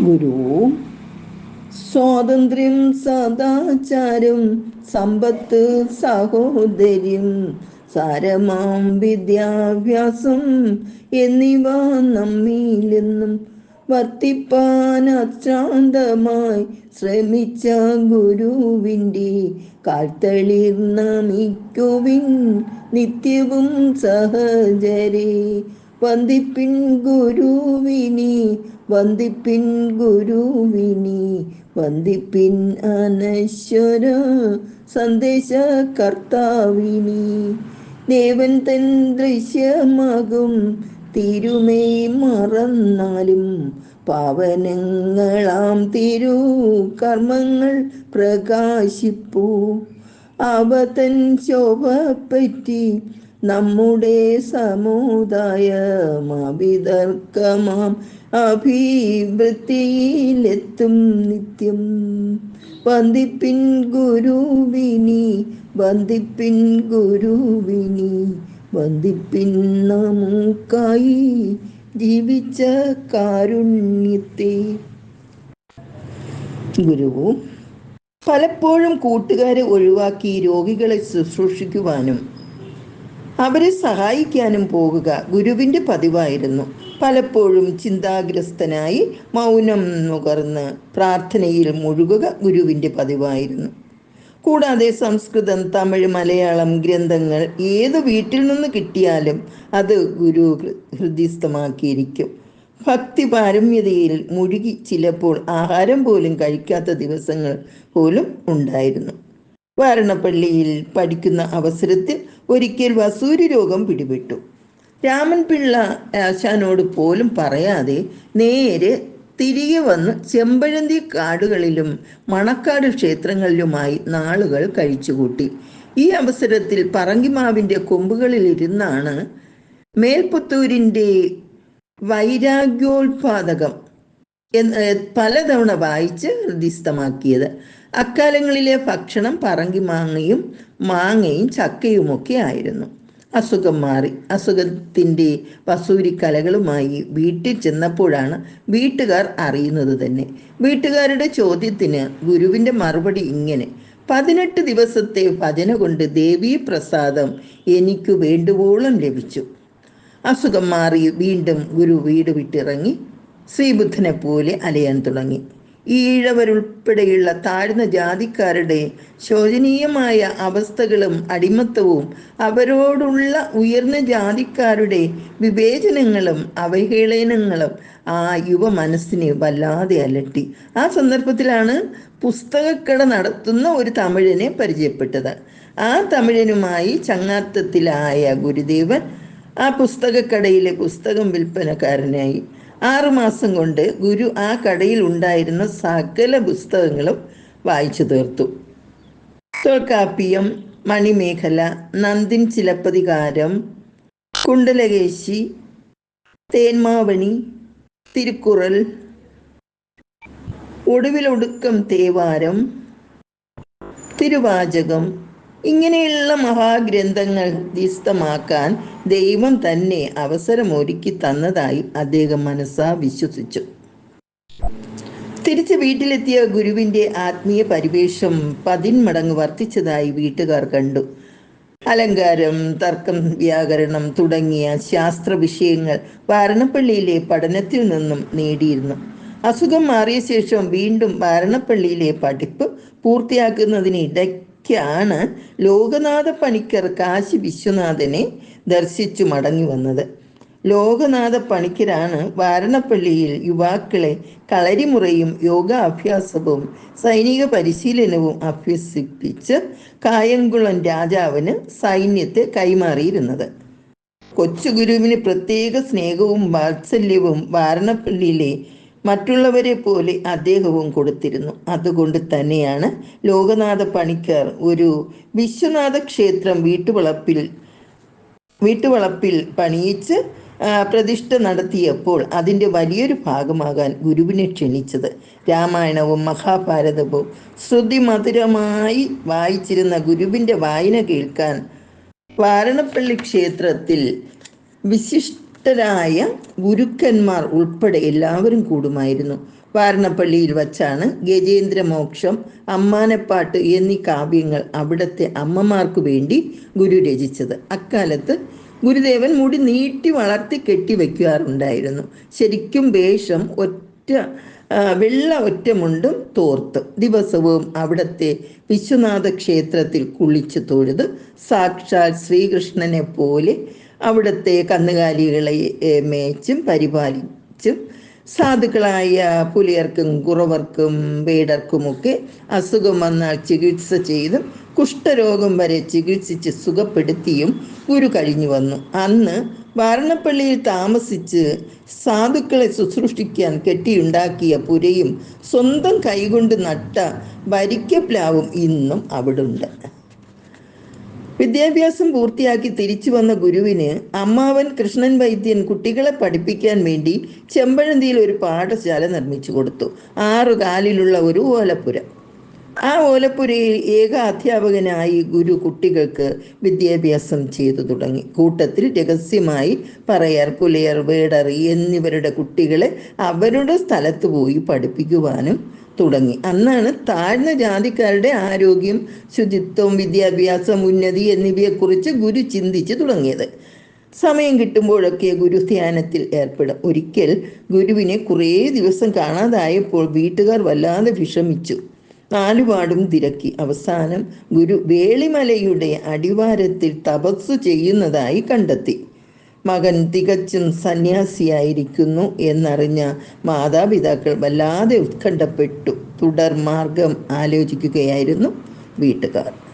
ഗുരു. സ്വാതന്ത്ര്യം സദാചാരം സമ്പത്ത് സഹോദര്യം സാരമാം വിദ്യാഭ്യാസം എന്നിവ നമ്മിലെന്നും വർത്തിപ്പാൻ അശ്രാന്തമായി ശ്രമിച്ച ഗുരുവിന്റെ കാൽത്തളിർ നമിക്കുവിൻ നിത്യവും സഹചരേ. വന്ദിപ്പിൻ ഗുരുവിനി വന്ദിപ്പിൻ ഗുരുവിനി വന്ദിപ്പിൻ അനശ്വര സന്ദേശ കർത്താവിനി ദേവൻ തൻ ദൃശ്യമാകും തിരുമേ മറന്നാലും പാവനങ്ങളാം തിരു കർമ്മങ്ങൾ പ്രകാശിപ്പൂ. അവ തൻ ശോഭ പറ്റി നമ്മുടെ സമുദായമാവിതർക്കമാം അഭിവൃത്തിയിലെത്തും നിത്യം. വന്ദിപ്പിൻ ഗുരുവിനി വന്ദിപ്പിൻ ഗുരുവിനി വന്ദിപ്പിൻ നമുക്കായി ജീവിച്ച കാരുണ്യത്തെ. ഗുരുവും പലപ്പോഴും കൂട്ടുകാരെ ഒഴിവാക്കി രോഗികളെ ശുശ്രൂഷിക്കുവാനും അവരെ സഹായിക്കാനും പോകുക ഗുരുവിന്റെ പതിവായിരുന്നു. പലപ്പോഴും ചിന്താഗ്രസ്തനായി മൗനം നുകർന്ന് പ്രാർത്ഥനയിൽ മുഴുകുക ഗുരുവിന്റെ പതിവായിരുന്നു. കൂടാതെ സംസ്കൃതം തമിഴ് മലയാളം ഗ്രന്ഥങ്ങൾ ഏത് വീട്ടിൽ നിന്ന് കിട്ടിയാലും അത് ഗുരു ഹൃദയസ്ഥമാക്കിയിരിക്കും. ഭക്തി പാരമ്യതയിൽ മുഴുകി ചിലപ്പോൾ ആഹാരം പോലും കഴിക്കാത്ത ദിവസങ്ങൾ പോലും ഉണ്ടായിരുന്നു. വാരണപ്പള്ളിയിൽ പഠിക്കുന്ന അവസരത്തിൽ ഒരിക്കൽ വസൂരി രോഗം പിടിപെട്ടു. രാമൻപിള്ള ആശാനോട് പോലും പറയാതെ നേരെ തിരികെ വന്ന് ചെമ്പഴന്തി കാടുകളിലും മണക്കാട് ക്ഷേത്രങ്ങളിലുമായി നാളുകൾ കഴിച്ചുകൂട്ടി. ഈ അവസരത്തിൽ പറങ്കിമാവിന്റെ കൊമ്പുകളിലിരുന്നാണ് മേൽപുത്തൂരിന്റെ വൈരാഗ്യോത്പാദകം എന്ന് പലതവണ വായിച്ച് ഹൃദിസ്ഥമാക്കിയത് അക്കാലങ്ങളിലെ ഭക്ഷണം പറങ്കി മാങ്ങയും മാങ്ങയും ചക്കയുമൊക്കെ ആയിരുന്നു. അസുഖം മാറി. അസുഖത്തിന്റെ വസൂരി കലകളുമായി വീട്ടിൽ ചെന്നപ്പോഴാണ് വീട്ടുകാർ അറിയുന്നത് തന്നെ. വീട്ടുകാരുടെ ചോദ്യത്തിന് ഗുരുവിന്റെ മറുപടി ഇങ്ങനെ. പതിനെട്ട് ദിവസത്തെ ഭജന കൊണ്ട് ദേവീ പ്രസാദം എനിക്ക് വേണ്ടുവോളം ലഭിച്ചു. അസുഖം മാറി വീണ്ടും ഗുരു വീട് വിട്ടിറങ്ങി. ശ്രീബുദ്ധനെ പോലെ അലയാൻ തുടങ്ങി. ഈഴവരുൾപ്പെടെയുള്ള താഴ്ന്ന ജാതിക്കാരുടെ ശോചനീയമായ അവസ്ഥകളും അടിമത്തവും അവരോടുള്ള ഉയർന്ന ജാതിക്കാരുടെ വിവേചനങ്ങളും അവഹേളനങ്ങളും ആ യുവ മനസ്സിനെ വല്ലാതെ അലട്ടി. ആ സന്ദർഭത്തിലാണ് പുസ്തകക്കട നടത്തുന്ന ഒരു തമിഴനെ പരിചയപ്പെട്ടത്. ആ തമിഴനുമായി ചങ്ങാത്തത്തിലായ ഗുരുദേവൻ ആ പുസ്തകക്കടയിലെ പുസ്തകം വിൽപ്പനക്കാരനായി ആറുമാസം കൊണ്ട് ഗുരു ആ കടയിൽ ഉണ്ടായിരുന്ന സകല പുസ്തകങ്ങളും വായിച്ചു തീർത്തു. തൊൽക്കാപ്പിയം മണിമേഖല നന്ദിൻ ചിലപ്പതികാരം കുണ്ടലകേശി തേന്മാവണി തിരുക്കുറൽ ഒടുവിലൊടുക്കം തേവാരം തിരുവാചകം ഇങ്ങനെയുള്ള മഹാഗ്രന്ഥങ്ങൾ ദീസ്തമാക്കാൻ ദൈവം തന്നെ അവസരമൊരുക്കി തന്നതായി അദ്ദേഹം മനസ്സാ വിശ്വസിച്ചു. തിരിച്ച് വീട്ടിലെത്തിയ ഗുരുവിന്റെ ആത്മീയ പരിവേഷം പതിന്മടങ്ങ് വർദ്ധിച്ചതായി വീട്ടുകാർ കണ്ടു. അലങ്കാരം തർക്കം വ്യാകരണം തുടങ്ങിയ ശാസ്ത്ര വിഷയങ്ങൾ വാരണപ്പള്ളിയിലെ പഠനത്തിൽ നിന്നും നേടിയിരുന്നു. അസുഖം മാറിയ ശേഷം വീണ്ടും വാരണപ്പള്ളിയിലെ പഠിപ്പ് പൂർത്തിയാക്കുന്നതിനിടയ്ക്കാണ് ലോകനാഥ പണിക്കർ കാശി വിശ്വനാഥനെ ദർശിച്ചു മടങ്ങി വന്നത്. ലോകനാഥ പണിക്കരാണ് വാരണപ്പള്ളിയിൽ യുവാക്കളെ കളരിമുറയും യോഗാഭ്യാസവും സൈനിക പരിശീലനവും അഭ്യസിപ്പിച്ച് കായംകുളം രാജാവിന് സൈന്യത്തെ കൈമാറിയിരുന്നത്. കൊച്ചുഗുരുവിന് പ്രത്യേക സ്നേഹവും വാത്സല്യവും വാരണപ്പള്ളിയിലെ മറ്റുള്ളവരെ പോലെ അദ്ദേഹവും കൊടുത്തിരുന്നു. അതുകൊണ്ട് തന്നെയാണ് ലോകനാഥ പണിക്കർ ഒരു വിശ്വനാഥ ക്ഷേത്രം വീട്ടുവളപ്പിൽ വീട്ടുവളപ്പിൽ പണിയിച്ച് പ്രതിഷ്ഠ നടത്തിയപ്പോൾ അതിന്റെ വലിയൊരു ഭാഗമാകാൻ ഗുരുവിനെ ക്ഷണിച്ചത്. രാമായണവും മഹാഭാരതവും ശ്രുതിമധുരമായി വായിച്ചിരുന്ന ഗുരുവിന്റെ വായന കേൾക്കാൻ വാരണപ്പള്ളി ക്ഷേത്രത്തിൽ വിശിഷ്ട ശ്രേഷ്ഠരായ ഗുരുക്കന്മാർ ഉൾപ്പെടെ എല്ലാവരും കൂടുമായിരുന്നു. വാരണപ്പള്ളിയിൽ വച്ചാണ് ഗജേന്ദ്രമോക്ഷം അമ്മാനപ്പാട്ട് എന്നീ കാവ്യങ്ങൾ അവിടുത്തെ അമ്മമാർക്കു വേണ്ടി ഗുരു രചിച്ചത്. അക്കാലത്ത് ഗുരുദേവൻ മുടി നീട്ടി വളർത്തി കെട്ടിവെക്കാറുണ്ടായിരുന്നു ശരിക്കും വേഷം ഒറ്റ വെള്ള ഒറ്റമുണ്ടും തോർത്ത് ദിവസവും അവിടത്തെ വിശ്വനാഥ ക്ഷേത്രത്തിൽ കുളിച്ചു തൊഴുത് സാക്ഷാൽ ശ്രീകൃഷ്ണനെ പോലെ അവിടുത്തെ കന്നുകാലികളെ മേച്ചും പരിപാലിച്ചും സാധുക്കളായ പുലിയർക്കും കുറവർക്കും വേടർക്കുമൊക്കെ അസുഖം വന്നാൽ ചികിത്സ ചെയ്തും കുഷ്ഠരോഗം വരെ ചികിത്സിച്ച് സുഖപ്പെടുത്തിയും ഗുരു കഴിഞ്ഞു വന്നു. അന്ന് വാരണപ്പള്ളിയിൽ താമസിച്ച് സാധുക്കളെ ശുശ്രൂഷിക്കാൻ കെട്ടിയുണ്ടാക്കിയ പുരയും സ്വന്തം കൈകൊണ്ട് നട്ട വരിക്കപ്ലാവും ഇന്നും അവിടുണ്ട്. വിദ്യാഭ്യാസം പൂർത്തിയാക്കി തിരിച്ചു വന്ന ഗുരുവിന് അമ്മാവൻ കൃഷ്ണൻ വൈദ്യൻ കുട്ടികളെ പഠിപ്പിക്കാൻ വേണ്ടി ചെമ്പഴന്തിയിൽ ഒരു പാഠശാല നിർമ്മിച്ചു കൊടുത്തു. ആറു കാലിലുള്ള ഒരു ഓലപ്പുര. ആ ഓലപ്പുരയിൽ ഏക അധ്യാപകനായി ഗുരു കുട്ടികൾക്ക് വിദ്യാഭ്യാസം ചെയ്തു തുടങ്ങി. കൂട്ടത്തിൽ രഹസ്യമായി പറയർ പുലയർ വേടർ എന്നിവരുടെ കുട്ടികളെ അവരുടെ സ്ഥലത്ത് പോയി പഠിപ്പിക്കുവാനും തുടങ്ങി. അന്നാണ് താഴ്ന്ന ജാതിക്കാരുടെ ആരോഗ്യം ശുചിത്വം വിദ്യാഭ്യാസം ഉന്നതി എന്നിവയെക്കുറിച്ച് ഗുരു ചിന്തിച്ചു തുടങ്ങിയത്. സമയം കിട്ടുമ്പോഴൊക്കെ ഗുരു ധ്യാനത്തിൽ ഏർപ്പെടും. ഒരിക്കൽ ഗുരുവിനെ കുറേ ദിവസം കാണാതായപ്പോൾ വീട്ടുകാർ വല്ലാതെ വിഷമിച്ചു. നാലുപാടും തിരക്കി. അവസാനം ഗുരു വേളിമലയുടെ അടിവാരത്തിൽ തപസ്സു ചെയ്യുന്നതായി കണ്ടെത്തി. മകൻ തികച്ചും സന്യാസിയായിരിക്കുന്നു എന്നറിഞ്ഞ മാതാപിതാക്കൾ വല്ലാതെ ഉത്കണ്ഠപ്പെട്ടു. തുടർ മാർഗം ആലോചിക്കുകയായിരുന്നു വീട്ടുകാർ.